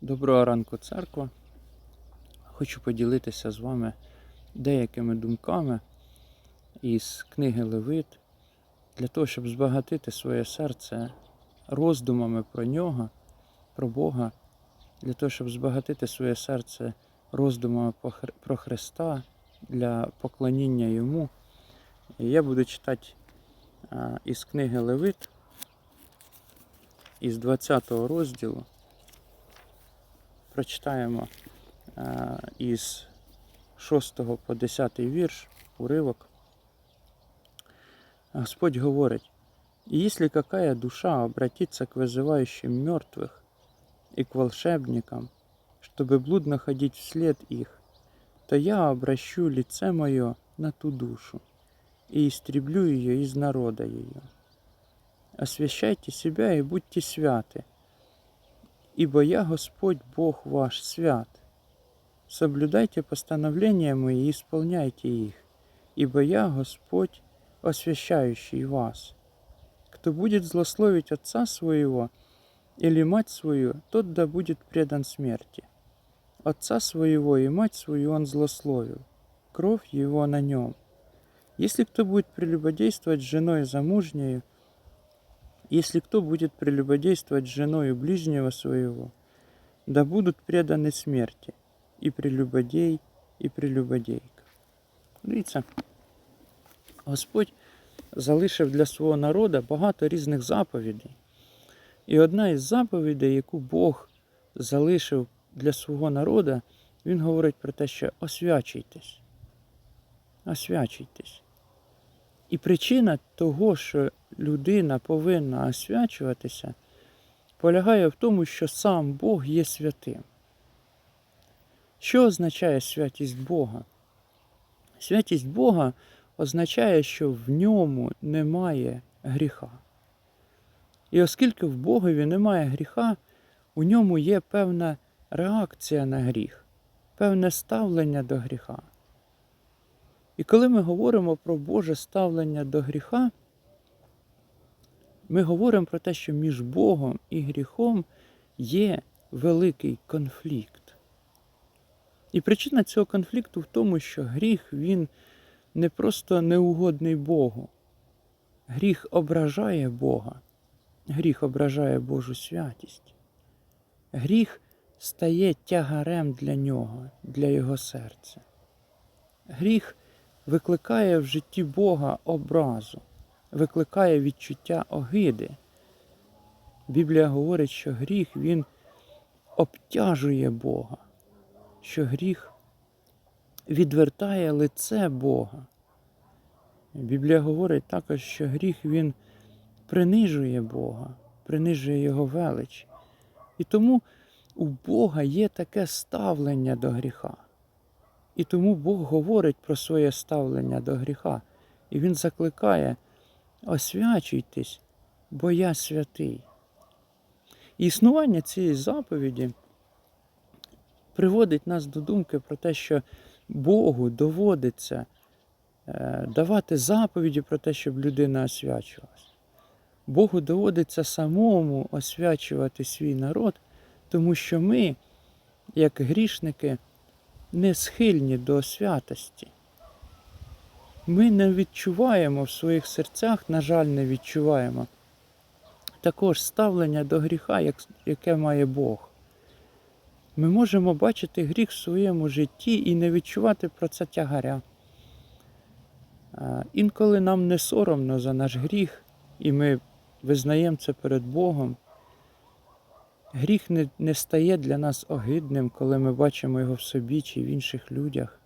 Доброго ранку, церква. Хочу поділитися з вами деякими думками із книги Левит для того, щоб збагатити своє серце роздумами про нього, про Бога, для того, щоб збагатити своє серце роздумами про Христа для поклоніння Йому. Я буду читати із книги Левит, із 20 розділу прочитаємо е, із 6 по 10 вірш, уривок. Господь говорить, «И если какая душа обратится к вызывающим мертвых и к волшебникам, чтобы блудно ходить вслед их, то я обращу лице мое на ту душу и истреблю ее из народа ее. Освящайте себя и будьте святы, ибо я Господь Бог ваш свят. Соблюдайте постановления мои и исполняйте их, ибо я Господь, освящающий вас. Кто будет злословить отца своего или мать свою, тот да будет предан смерти. Отца своего и мать свою он злословил, кровь его на нем. Если кто будет прелюбодействовать с женой замужнею, если кто будет прелюбодействовать с женою ближнего своего, да будут преданы смерти і прелюбодей, і прелюбодейка. Дивіться, Господь залишив для свого народу багато різних заповідей. І одна із заповідей, яку Бог залишив для свого народу, він говорить про те, що освячуйтесь. Освячуйтесь. І причина того, що людина повинна освячуватися, полягає в тому, що сам Бог є святим. Що означає святість Бога? Святість Бога означає, що в ньому немає гріха. І оскільки в Богові немає гріха, у ньому є певна реакція на гріх, певне ставлення до гріха. І коли ми говоримо про Боже ставлення до гріха, ми говоримо про те, що між Богом і гріхом є великий конфлікт. І причина цього конфлікту в тому, що гріх він не просто неугодний Богу. Гріх ображає Бога, гріх ображає Божу святість. Гріх стає тягарем для нього, для його серця. Гріх викликає в житті Бога образу, викликає відчуття огиди. Біблія говорить, що гріх він обтяжує Бога, що гріх відвертає лице Бога. Біблія говорить також, що гріх він принижує Бога, принижує Його велич. І тому у Бога є таке ставлення до гріха. І тому Бог говорить про своє ставлення до гріха. І Він закликає: освячуйтесь, бо я святий. І існування цієї заповіді приводить нас до думки про те, що Богу доводиться е, давати заповіді про те, щоб людина освячувалась. Богу доводиться самому освячувати свій народ, тому що ми, як грішники, не схильні до святості. Ми не відчуваємо в своїх серцях, на жаль, не відчуваємо також ставлення до гріха, яке має Бог. Ми можемо бачити гріх в своєму житті і не відчувати про це тягаря. Інколи нам не соромно за наш гріх, і ми визнаємо це перед Богом. Гріх не, не стає для нас огидним, коли ми бачимо його в собі чи в інших людях.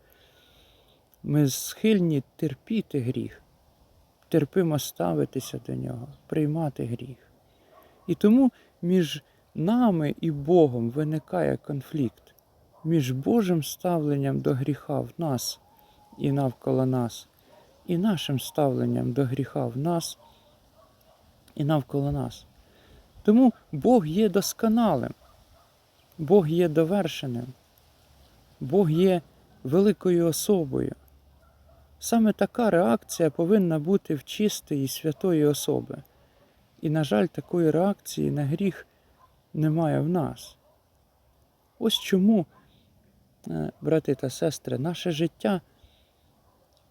Ми схильні терпіти гріх, терпимо ставитися до нього, приймати гріх. І тому між нами і Богом виникає конфлікт, між Божим ставленням до гріха в нас і навколо нас, і нашим ставленням до гріха в нас і навколо нас. Тому Бог є досконалим, Бог є довершеним, Бог є великою особою. Саме така реакція повинна бути в чистої святої особи. І, на жаль, такої реакції на гріх немає в нас. Ось чому, е, брати та сестри, наше життя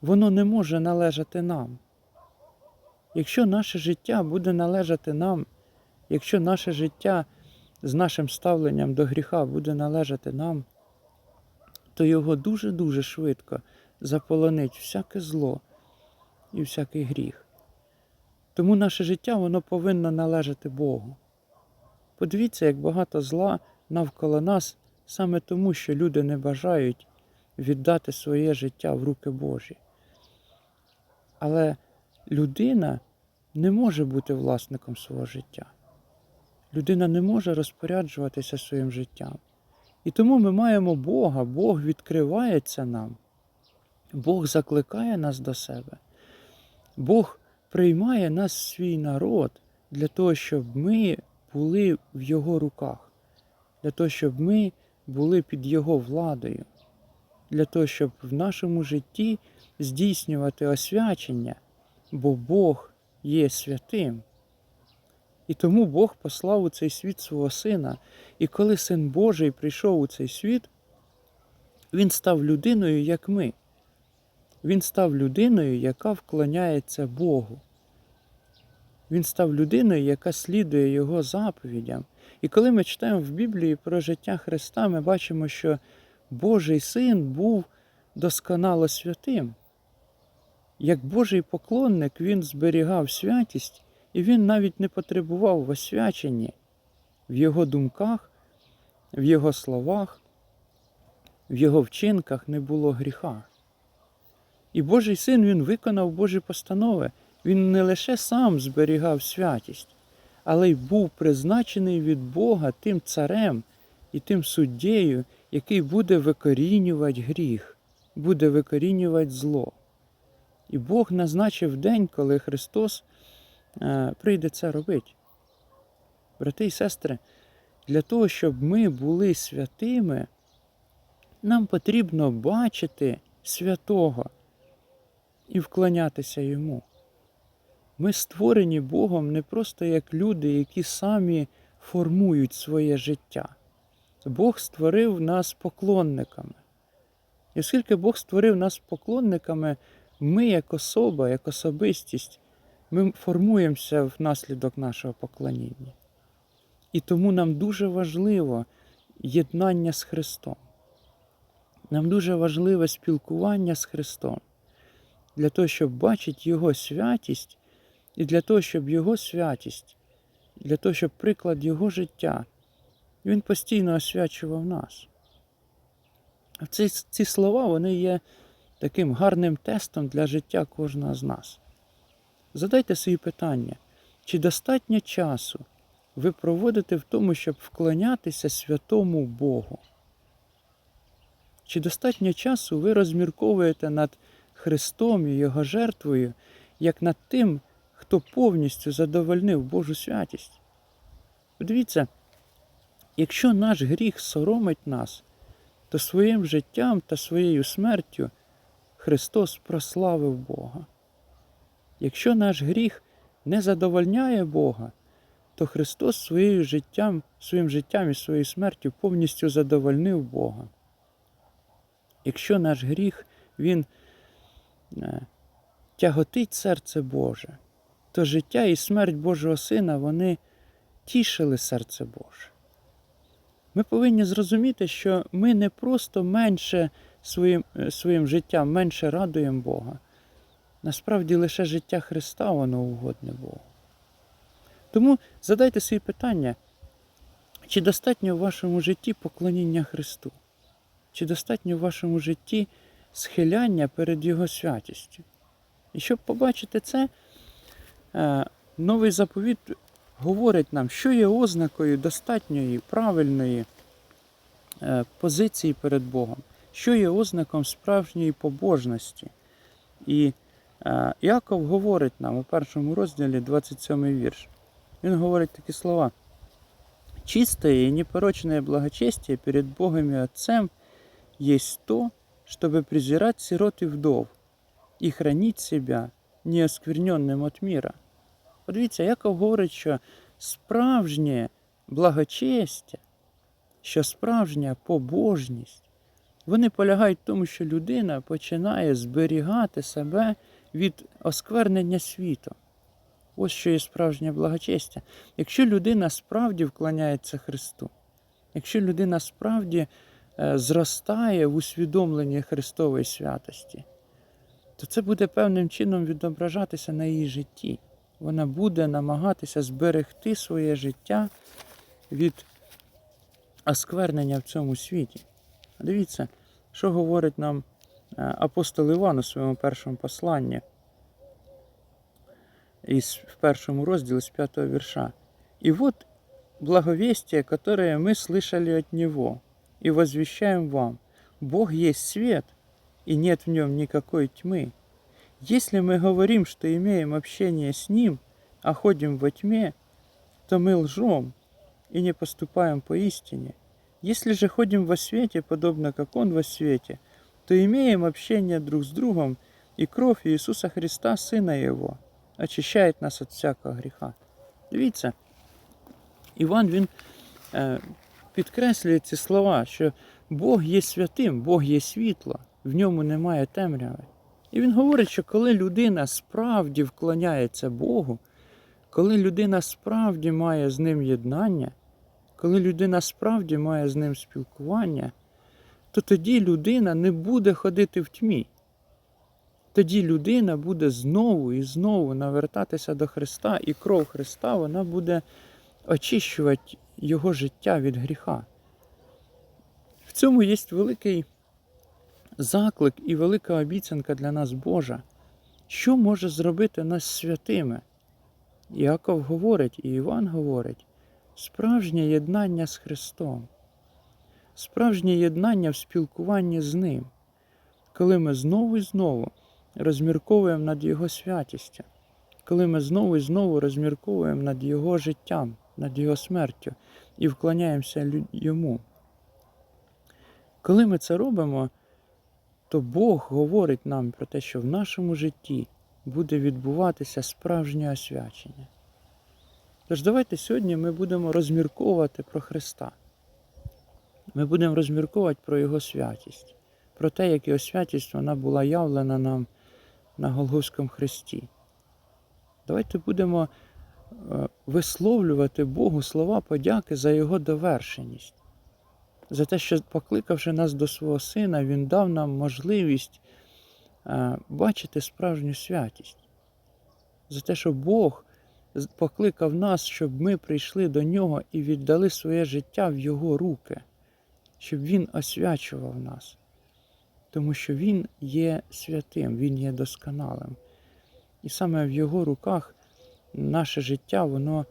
воно не може належати нам. Якщо наше життя буде належати нам, якщо наше життя з нашим ставленням до гріха буде належати нам, то його дуже-дуже швидко заполонить всяке зло і всякий гріх. Тому наше життя воно повинно належати Богу. Подивіться, як багато зла навколо нас саме тому, що люди не бажають віддати своє життя в руки Божі. Але людина не може бути власником свого життя. Людина не може розпоряджуватися своїм життям. І тому ми маємо Бога, Бог відкривається нам, Бог закликає нас до себе, Бог приймає нас свій народ для того, щоб ми були в Його руках, для того, щоб ми були під Його владою, для того, щоб в нашому житті здійснювати освячення, бо Бог є святим. І тому Бог послав у цей світ свого Сина. І коли Син Божий прийшов у цей світ, Він став людиною, як ми. Він став людиною, яка вклоняється Богу. Він став людиною, яка слідує Його заповідям. І коли ми читаємо в Біблії про життя Христа, ми бачимо, що Божий син був досконало святим. Як Божий поклонник, він зберігав святість, і він навіть не потребував в освяченні в його думках, в його словах, в його вчинках не було гріха. І Божий син він виконав Божі постанови. Він не лише сам зберігав святість, але й був призначений від Бога тим царем і тим суддєю, який буде викорінювати гріх, буде викорінювати зло. І Бог назначив день, коли Христос прийде це робити. Брати і сестри, для того, щоб ми були святими, нам потрібно бачити святого і вклонятися йому. Ми створені Богом не просто як люди, які самі формують своє життя. Бог створив нас поклонниками. І оскільки Бог створив нас поклонниками, ми, як особа, як особистість, ми формуємося внаслідок нашого поклоніння. І тому нам дуже важливо єднання з Христом. Нам дуже важливе спілкування з Христом для того, щоб бачити Його святість, і для того, щоб Його святість, для того, щоб приклад Його життя, Він постійно освячував нас. Ці, ці слова вони є таким гарним тестом для життя кожного з нас. Задайте собі питання, чи достатньо часу ви проводите в тому, щоб вклонятися святому Богу? Чи достатньо часу ви розмірковуєте над Христом і Його жертвою, як над тим, хто повністю задовольнив Божу святість? Подивіться, якщо наш гріх соромить нас, то своїм життям та своєю смертю Христос прославив Бога. Якщо наш гріх не задовольняє Бога, то Христос своєю життям, своїм життям і своєю смертю повністю задовольнив Бога. Якщо наш гріх, Він е, тяготить серце Боже, то життя і смерть Божого Сина вони тішили серце Боже. Ми повинні зрозуміти, що ми не просто менше своїм, е, своїм життям, менше радуємо Бога. Насправді лише життя Христа воно угодне Богу. Тому задайте собі питання, чи достатньо в вашому житті поклоніння Христу? Чи достатньо в вашому житті схиляння перед Його святістю? І щоб побачити це, е, новий заповіт говорить нам, що є ознакою достатньої, правильної е, позиції перед Богом, що є ознаком справжньої побожності. І Яков говорить нам у першому розділі 27 вірш. Він говорить такі слова. Чистое и непорочное благочестие перед Богом и Отцем есть то, чтобы презирать сирот и вдов и хранить себя неоскверненным от мира. Подивіться, Яков говорить, що справжнє благочестя, що справжня побожність, вони полягають в тому, що людина починає зберігати себе від осквернення світу. Ось що є справжнє благочестя. Якщо людина справді вклоняється Христу, якщо людина справді е, зростає в усвідомленні Христової святості, то це буде певним чином відображатися на її житті. Вона буде намагатися зберегти своє життя від осквернення в цьому світі. Дивіться, що говорить нам апостол Іван у своєму першому посланні із, в першому розділі з п'ятого вірша. И вот благовестие, которое мы слышали от Него, и возвещаем вам. Бог есть свет, и нет в нем никакой тьмы. Если мы говорим, что имеем общение с Ним, а ходим во тьме, то мы лжем и не поступаем по истине. Если же ходим во свете, подобно как Он во свете, то имеем общение друг с другом, и кровь Иисуса Христа, Сына Его, очищает нас от всякого гріха. Дивіться, Іван він е, підкреслює ці слова, що Бог є святим, Бог є світло, в ньому немає темряви. І він говорить, що коли людина справді вклоняється Богу, коли людина справді має з ним єднання, коли людина справді має з ним спілкування, то тоді людина не буде ходити в тьмі. Тоді людина буде знову і знову навертатися до Христа, і кров Христа вона буде очищувати його життя від гріха. В цьому є великий заклик і велика обіцянка для нас Божа. Що може зробити нас святими? Іаков говорить, і Іван говорить, справжнє єднання з Христом, справжнє єднання в спілкуванні з Ним, коли ми знову і знову розмірковуємо над Його святістю, коли ми знову і знову розмірковуємо над Його життям, над Його смертю і вклоняємося Йому. Коли ми це робимо, то Бог говорить нам про те, що в нашому житті буде відбуватися справжнє освячення. Тож давайте сьогодні ми будемо розмірковувати про Христа. Ми будемо розмірковувати про Його святість, про те, як Його святість вона була явлена нам на Голгофському Христі. Давайте будемо е, висловлювати Богу слова подяки за Його довершеність, за те, що, покликавши нас до свого Сина, Він дав нам можливість е, бачити справжню святість, за те, що Бог покликав нас, щоб ми прийшли до Нього і віддали своє життя в Його руки, щоб Він освячував нас тому що Він є святим, Він є досконалим. І саме в Його руках наше життя воно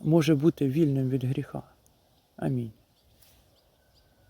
може бути вільним від гріха. Амінь.